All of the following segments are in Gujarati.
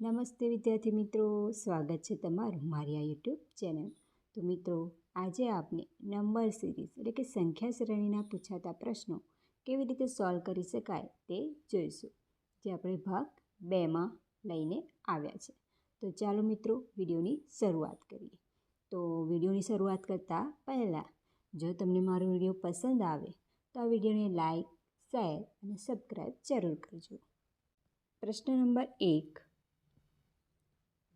નમસ્તે વિદ્યાર્થી મિત્રો, સ્વાગત છે તમારું મારી આ યુટ્યુબ ચેનલ. તો મિત્રો, આજે આપણે નંબર સિરીઝ એટલે કે સંખ્યા શ્રેણીના પૂછાતા પ્રશ્નો કેવી રીતે સોલ્વ કરી શકાય તે જોઈશું, જે આપણે ભાગ બેમાં લઈને આવ્યા છે. તો ચાલો મિત્રો, વિડીયોની શરૂઆત કરીએ. તો વિડીયોની શરૂઆત કરતાં પહેલાં, જો તમને મારો વીડિયો પસંદ આવે, તો આ વિડીયોને લાઈક, શેર અને સબસ્ક્રાઈબ જરૂર કરજો. પ્રશ્ન નંબર એક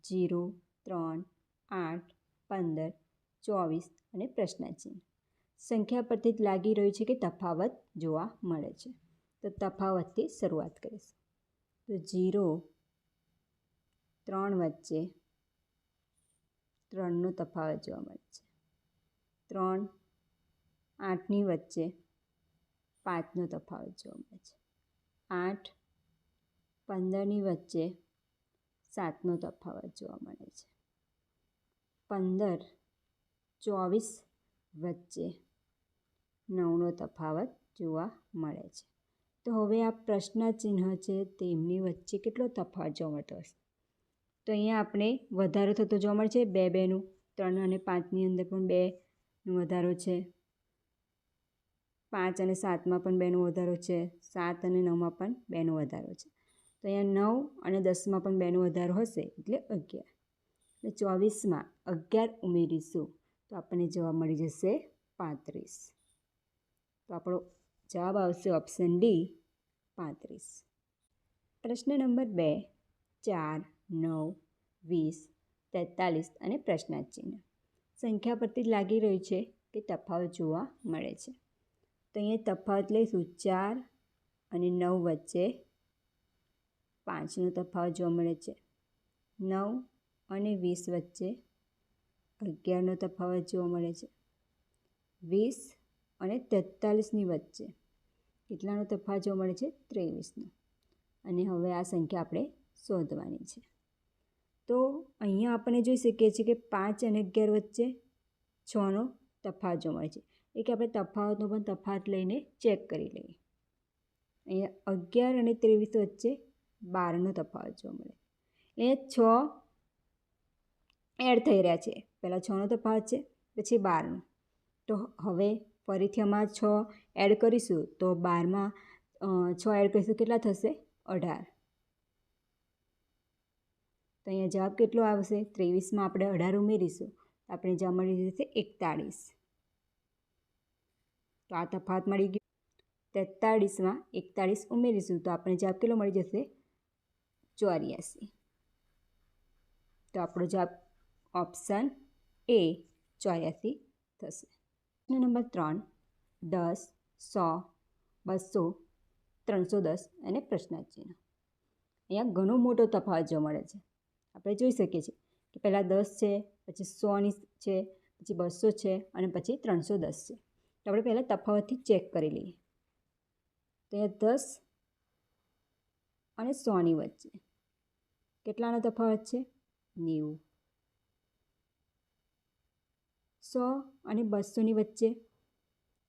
જીરો, ત્રણ, આઠ, પંદર, ચોવીસ અને પ્રશ્નાચિહ્ન. સંખ્યા પરથી જ લાગી રહ્યું છે કે તફાવત જોવા મળે છે. તો તફાવતથી શરૂઆત કરીશું. તો જીરો, ત્રણ વચ્ચે ત્રણનો તફાવત જોવા મળે છે. ત્રણ, આઠની વચ્ચે પાંચનો તફાવત જોવા મળે છે. આઠ, પંદરની વચ્ચે સાતનો તફાવત જોવા મળે છે. પંદર, ચોવીસ વચ્ચે નવનો તફાવત જોવા મળે છે. તો હવે આ પ્રશ્ન ચિહ્ન છે તેમની વચ્ચે કેટલો તફાવત જોવા મળતો હશે? તો અહીંયા આપણે વધારો થતો જોવા મળે છે બે બેનું, ત્રણ અને પાંચની અંદર પણ બેનો વધારો છે. પાંચ અને સાતમાં પણ બેનો વધારો છે, સાત અને નવમાં પણ બેનો વધારો છે. તો અહીંયા નવ અને દસમાં પણ બેનો વધારો હશે એટલે અગિયાર. એટલે ચોવીસમાં અગિયાર ઉમેરીશું તો આપણને જવાબ મળી જશે પાંત્રીસ. તો આપણો જવાબ આવશે ઓપ્શન ડી પાંત્રીસ. પ્રશ્ન નંબર બે, ચાર, નવ, વીસ, તેતાલીસ અને પ્રશ્નાચિહ્ન. સંખ્યા પરથી જ લાગી રહ્યું છે કે તફાવત જોવા મળે છે. તો અહીંયા તફાવત લઈશું, ચાર અને નવ વચ્ચે પાંચનો તફાવત જોવા મળે છે. નવ અને વીસ વચ્ચે અગિયારનો તફાવત જોવા મળે છે. વીસ અને તેતાલીસની વચ્ચે કેટલાનો તફાવત જોવા મળે છે? ત્રેવીસનો. અને હવે આ સંખ્યા આપણે શોધવાની છે. તો અહીંયા આપણે જોઈ શકીએ છીએ કે પાંચ અને અગિયાર વચ્ચે છનો તફાવત જોવા મળે છે. એ કે આપણે તફાવતનો પણ તફાવત લઈને ચેક કરી લઈએ. અહીંયા અગિયાર અને ત્રેવીસ વચ્ચે બારનો તફાવત જોવા મળે. એટલે છ એડ થઈ રહ્યા છે. પહેલાં છનો તફાવત છે, પછી બારનો. તો હવે ફરીથી આમાં છ એડ કરીશું તો બારમાં છ એડ કરીશું કેટલા થશે? અઢાર. તો અહીંયા જવાબ કેટલો આવશે? ત્રેવીસમાં આપણે અઢાર ઉમેરીશું. તો આપણે જવાબ મળી જશે એકતાળીસ. તો આ તફાવત મળી ગયો. તેતાળીસમાં એકતાળીસ ઉમેરીશું તો આપણે જવાબ કેટલો મળી જશે? ચોર્યાસી. તો આપણો જવાબ ઓપ્શન એ ચોર્યાસી થશે. પ્રશ્ન નંબર ત્રણ, દસ, સો, બસો, ત્રણસો દસ અને પ્રશ્નાર્થ અહીંયા ઘણો મોટો તફાવત જોવા મળે છે. આપણે જોઈ શકીએ છીએ કે પહેલાં દસ છે, પછી સોની છે, પછી બસો છે અને પછી ત્રણસો દસ છે. તો આપણે પહેલાં તફાવતથી ચેક કરી લઈએ. તો અહીંયા દસ અને સોની વચ્ચે. કેટલાનો તફાવત છે? નેવું. સો અને બસોની વચ્ચે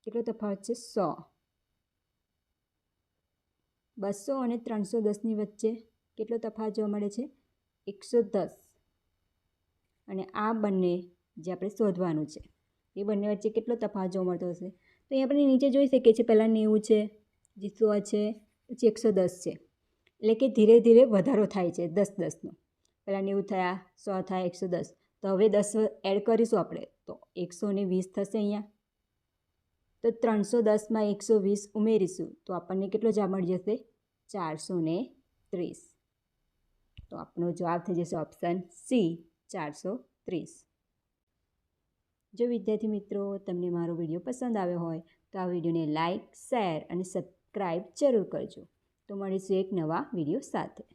કેટલો તફાવત છે? સો. બસો અને ત્રણસો દસની વચ્ચે કેટલો તફાવત જોવા મળે છે? એકસો દસ. અને આ બંને જે આપણે શોધવાનું છે, એ બંને વચ્ચે કેટલો તફાવત જોવા મળતો હશે? તો એ આપણે નીચે જોઈ શકીએ છીએ. પહેલાં નેવું છે, જે સો છે, પછી એકસો દસ છે. એટલે કે ધીરે ધીરે વધારો થાય છે, દસ દસનો. પહેલાં નેવું થયા, સો થાય, એકસો દસ. તો હવે દસ એડ કરીશું આપણે. તો એકસો ને વીસ થશે અહીંયા. તો ત્રણસો દસમાં એકસો વીસ ઉમેરીશું. તો આપણને કેટલો જવાબ મળી જશે? ચારસો ને ત્રીસ. તો આપણો જવાબ થઈ જશે ઓપ્શન સી ચારસો ત્રીસ. જો વિદ્યાર્થી મિત્રો તમને મારો વીડિયો પસંદ આવ્યો હોય, તો આ વિડીયોને લાઇક શેર અને સબસ્ક્રાઈબ જરૂર કરજો. તો મળીશું એક નવા વીડિયો સાથે.